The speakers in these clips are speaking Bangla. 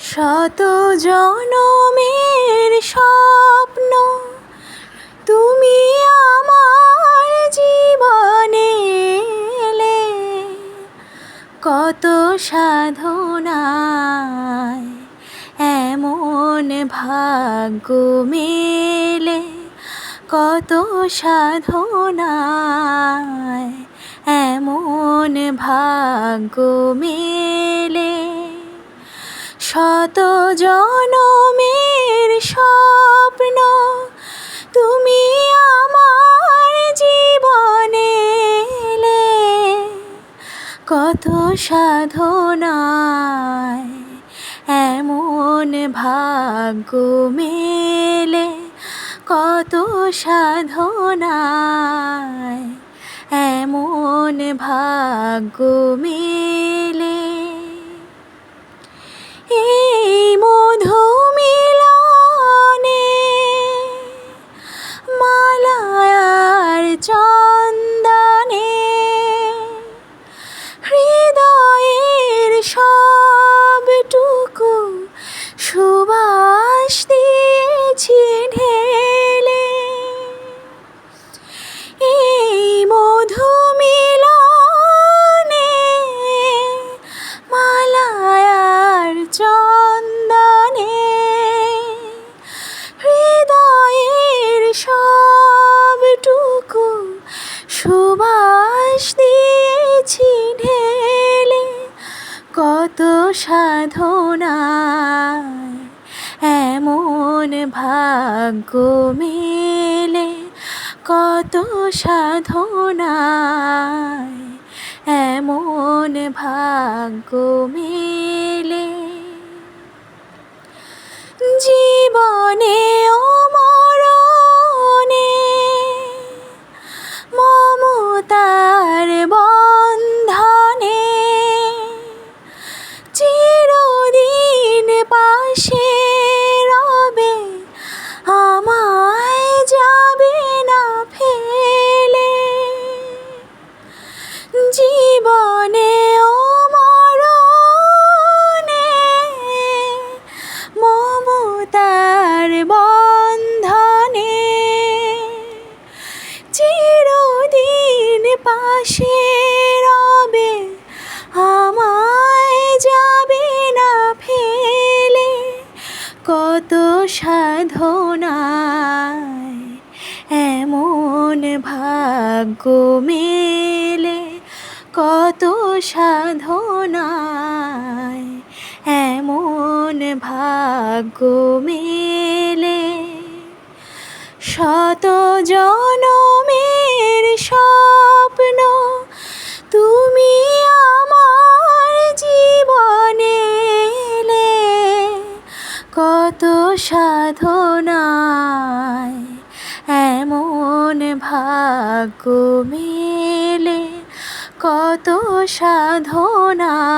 শত জনমের স্বপ্ন তুমি আমার জীবনে এলে। কত সাধনায় এমন ভাগ্য মেলে কত সাধনায় ভাগ্য মেলে, শত জনমের স্বপ্ন তুমি আমার জীবনে এলে। কত সাধনায় এমন ভাগ্য মেলে, কত সাধনায় এমন ভাগ্য মেলে। সুবাস দিয়েছি ঢেলে। কত সাধনায় এমন ভাগ্য মেলে। কত সাধনায় এমন ভাগ্য মেলে। পাশে রবে, আমায় যাবে না ফেলে। কত সাধনায় এমন ভাগ্য মেলে। কত সাধনায় এমন ভাগ্য মেলে। শত জনমের সাধনায় এমন ভাগ্য মেলে কত সাধনায়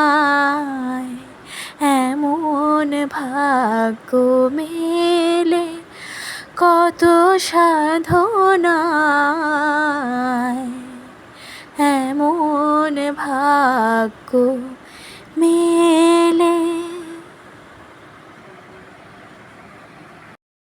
এমন ভাগ্য মেলে কত সাধনায় এমন ভাগ্য মেলে।